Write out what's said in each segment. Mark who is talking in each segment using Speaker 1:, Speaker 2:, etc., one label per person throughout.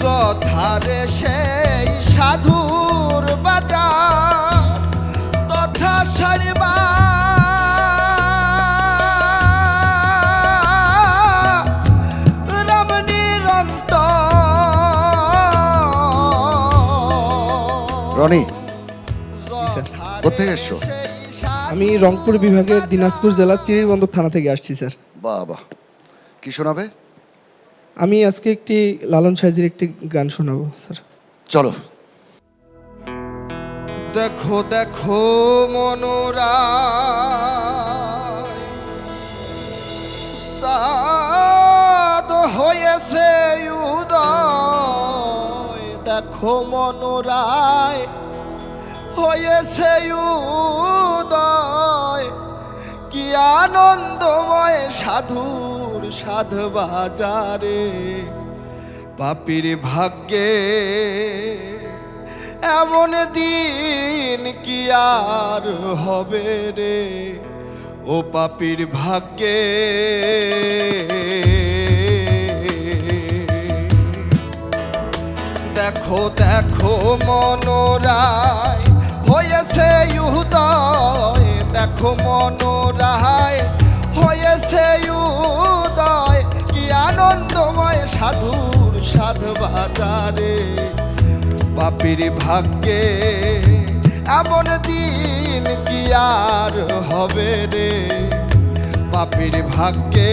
Speaker 1: যথারে সেই সাধুর বাজার তথা সারিবা
Speaker 2: রনি
Speaker 3: স্যার।
Speaker 2: কোথেকে এসছো?
Speaker 3: আমি রংপুর বিভাগের দিনাজপুর জেলার চিরিরবন্দর থানা থেকে আসছি স্যার
Speaker 2: বাহ বাহ কি শোনাবে
Speaker 3: আমি আজকে একটি লালন সাইজের একটি গান শোনাবো স্যার।
Speaker 2: চলো।
Speaker 1: দেখো দেখো মনোরা হয়েছে উদয়। দেখো মনোরায় হয়েছে উদয়। কি আনন্দময় সাধুর সাধ বাজারে, পাপির ভাগ্যে এমন দিন কি আর হবে রে? ও পাপির ভাগ্যে দেখো দেখো মনোরায়, হয়েছে উদয়। দেখো মনোরায়, হয়েছে বাজারে পাপির ভাগ্যে এমন দিন কি আর হবে রে? পাপির ভাগ্যে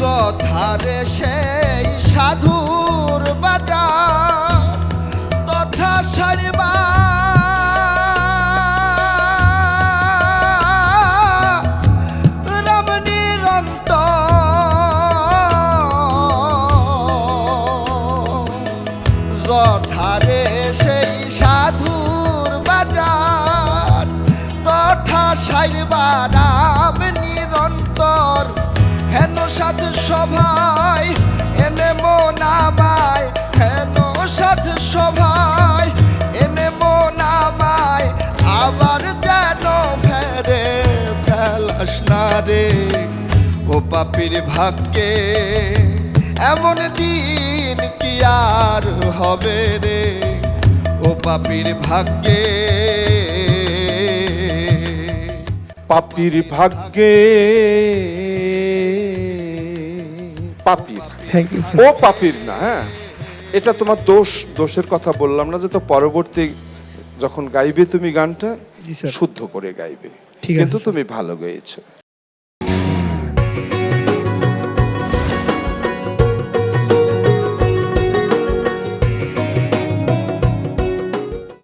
Speaker 1: যথারে সেই সাধু সভায়, এনে মনামায় হেন সাধু সভায়, এনে মনামায় আবার যেন ফেরে ফেলাস না রে। ও পাপির ভাগ্যে এমন দিন কি আর হবে রে? ও পাপির ভাগ্যে
Speaker 4: পাপির ভাগ্যে পাপির। ও পাপির না হ্যাঁ? এটা তোমার দোষ দোষের কথা বললাম না যে তো পরবর্তী যখন গাইবে তুমি গানটা শুদ্ধ করে গাইবে।
Speaker 3: ঠিক আছে,
Speaker 4: কিন্তু তুমি ভালো গেয়েছো।